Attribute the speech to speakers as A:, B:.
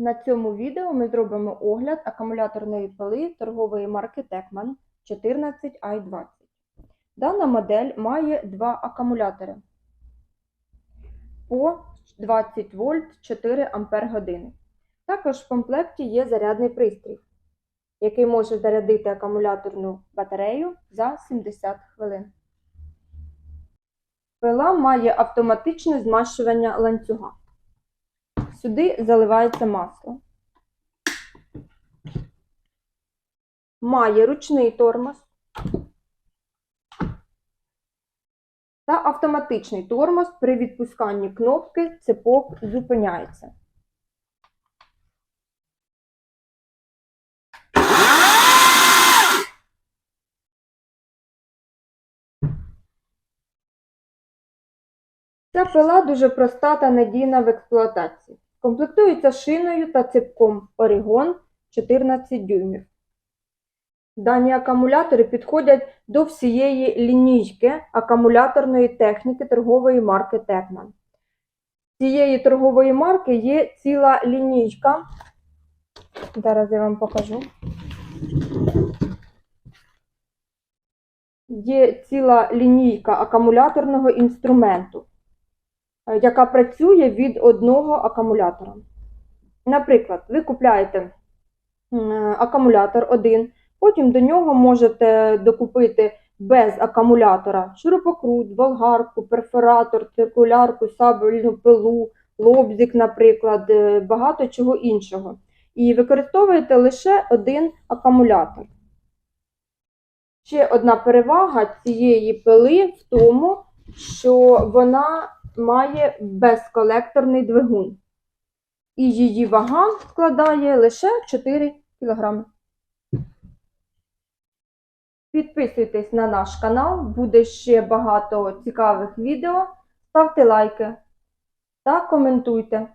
A: На цьому відео ми зробимо огляд акумуляторної пили торгової марки Techman 14i20. Дана модель має два акумулятори по 20 вольт 4 ампер години. Також в комплекті є зарядний пристрій, який може зарядити акумуляторну батарею за 70 хвилин. Пила має автоматичне змащування ланцюга. Сюди заливається масло. Має ручний тормоз та автоматичний тормоз при відпусканні кнопки цепок зупиняється. Ця пила дуже проста та надійна в експлуатації. Комплектується шиною та цепком Oregon 14 дюймів. Дані акумулятори підходять до всієї лінійки акумуляторної техніки торгової марки Techman. Цієї торгової марки є ціла лінійка. Зараз я вам покажу. Є ціла лінійка акумуляторного інструменту яка працює від одного акумулятора. Наприклад, ви купляєте акумулятор один, потім до нього можете докупити без акумулятора шурупокрут, болгарку, перфоратор, циркулярку, сабельну пилу, лобзик, наприклад, е, багато чого іншого. І використовуєте лише один акумулятор. Ще одна перевага цієї пили в тому, що вона має безколекторний двигун. І її вага складає лише 4 кг. Підписуйтесь на наш канал, буде ще багато цікавих відео. Ставте лайки та коментуйте.